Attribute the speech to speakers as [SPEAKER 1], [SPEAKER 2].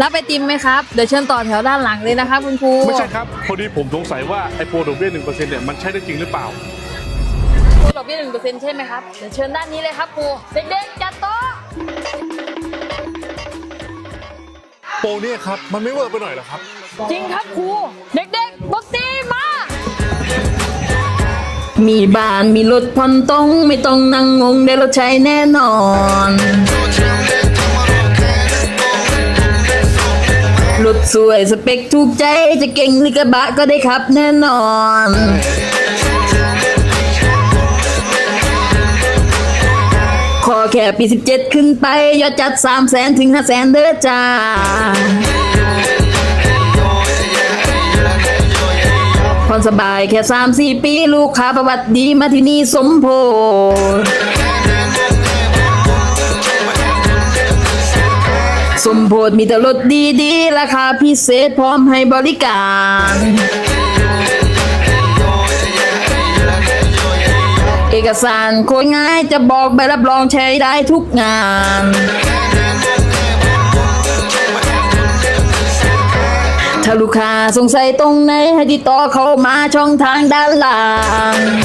[SPEAKER 1] รับไอติมไหมครับ เดี๋ยวเชิญต่อแถวด้านหลังเลยนะครับคุณครู
[SPEAKER 2] ไม่ใช่ครับ พอดีผมสงสัยว่าไอ้โปรดอกเบี้ยหนึ่งเปอร์เซ็นต์เนี่ยมันใช่ได้จริงหรือเปล่า
[SPEAKER 1] ครูดอกเบี้ยหนึ่งเปอร์เซ็นต์ใช่ไหมครับ เดี๋ยวเชิญด้านนี้เลยครับครู เด็กๆจัดโต๊ะ
[SPEAKER 2] โปรเนี่ยครับ มันไม่เวิร์กไปหน่อยเหรอครับ
[SPEAKER 1] จริงครับครู เด็กๆบกตีมา
[SPEAKER 3] มีบ้านมีรถผ่อนตรง ไม่ต้องนั่งงงได้รถใช้แน่นอน รถสวยสเปคถูกใจจะเก่งหรือกระบะก็ได้ขับแน่นอน ขอแค่ปี 17 ขึ้นไป ยอดจัด 3 0 0แสนถึง 5 0 0แสนเด้อจ้าผ่อนสบายแค่สามสี่ปี ลูกค้าประวัติดีมาที่นี่สมโพธ สมโพธมีแต่รถดีๆ ราคาพิเศษพร้อมให้บริการ เอกสารโคตรง่ายจะบอกใบรับรองใช้ได้ทุกงาน ถ้าลูกค้าสงสัยตรงไหนให้ติดต่อเข้ามาช่องทางด้านล่าง